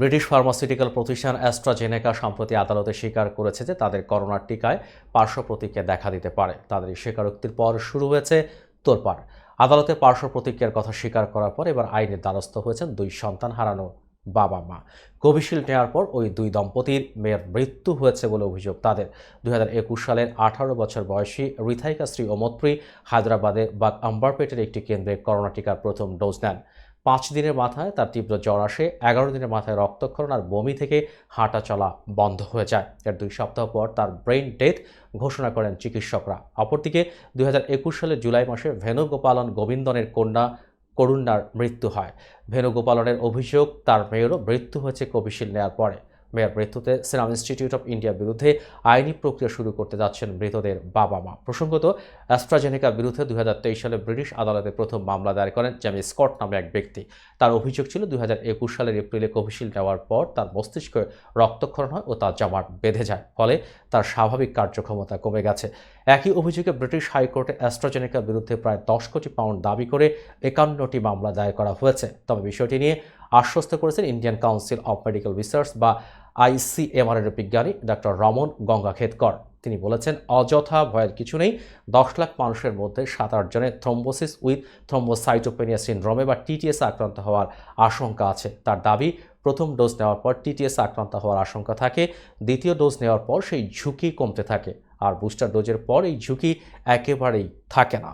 British pharmaceutical প্রতিষ্ঠান AstraZeneca সম্প্রতি আদালতে স্বীকার করেছে যে তাদের করোনার টিকায় পার্শ্ব প্রতিক্রিয়া দেখা দিতে পারে। তাদের এই স্বীকারোক্তির পর শুরু হয়েছে তোলপাড় আদালতে পার্শ্ব প্রতিক্রিয়ার কথা স্বীকার করার পর এবার আইনের দ্বারস্থ হয়েছেন দুই সন্তান হারানো বাবা মা। কোভিশিল্ড নেওয়ার পর ওই দুই দম্পতির মেয়ের মৃত্যু হয়েছে বলে অভিযোগ তাদের। দু হাজার একুশ সালের আঠারো বছর বয়সী রিথাইকা শ্রী ওমত্রী হায়দ্রাবাদে বা আম্বারপেটের একটি কেন্দ্রে করোনা টিকার প্রথম ডোজ নেন। পাঁচ দিনের মাথায় তার তীব্র জ্বর আসে, এগারো দিনের মাথায় রক্তক্ষরণ আর বমি থেকে হাঁটা চলা বন্ধ হয়ে যায়। এর দুই সপ্তাহ পর তার ব্রেইন ডেথ ঘোষণা করেন চিকিৎসকরা। অপরদিকে দুই সালে জুলাই মাসে ভেনুগোপালন গোবিন্দনের কন্যা করুণার মৃত্যু হয়। ভেনুগোপালনের অভিযোগ, তার মেয়েরও মৃত্যু হয়েছে কোভিশিল্ড নেওয়ার পরে। মেয়ের মৃত্যুতে সিরাম ইনস্টিটিউট অফ ইন্ডিয়ার বিরুদ্ধে আইনি প্রক্রিয়া শুরু করতে যাচ্ছেন মৃতদের বাবা মা। প্রসঙ্গত, অ্যাস্ট্রাজেনেকার বিরুদ্ধে দুই হাজার তেইশ সালে ব্রিটিশ আদালতে প্রথম মামলা দায়ের করেন জেমি স্কট নামে এক ব্যক্তি। তার অভিযোগ ছিল, দুই হাজার একুশ সালের এপ্রিলে কোভিশিল্ড নেওয়ার পর তার মস্তিষ্কে রক্তক্ষরণ হয় ও তার জামার বেঁধে যায়, ফলে তার স্বাভাবিক কার্যক্ষমতা কমে গেছে। একই অভিযোগে ব্রিটিশ হাইকোর্টে অ্যাস্ট্রাজেনেকার বিরুদ্ধে প্রায় দশ কোটি পাউন্ড দাবি করে একান্নটি মামলা দায়ের করা হয়েছে। তবে বিষয়টি নিয়ে আশ্বস্ত করেছেন Indian council of medical research বা আইসিএমআর এর বিজ্ঞানী ডক্টর রমন গঙ্গাখেদকর তিনি বলেছেন, অযথা ভয়ের কিছু নেই, দশ লাখ মানুষের মধ্যে সাত আট জনের থ্রম্বোসিস উইথ থ্রম্বোসাইটোপেনিয়া সিনড্রোমে বা টিটিএস আক্রান্ত হওয়ার আশঙ্কা আছে। তার দাবি, প্রথম ডোজ নেওয়ার পর টিটিএস আক্রান্ত হওয়ার আশঙ্কা থাকে, দ্বিতীয় ডোজ নেওয়ার পর সেই ঝুঁকি কমতে থাকে। আর বুস্টার ডোজের পর এই ঝুঁকি একেবারেই থাকে না।